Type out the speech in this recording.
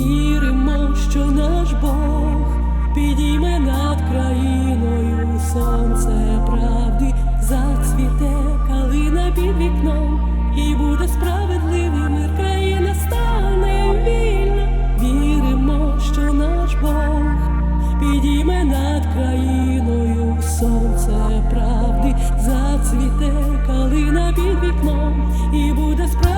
віримо, що наш Бог підійме над країною, сонце правди зацвіте калина під вікном, і буде справедливий мир, країна стане вільна. Віримо, що наш Бог підійме над країною, сонце правди зацвіте калина під вікном, і буде справедливий.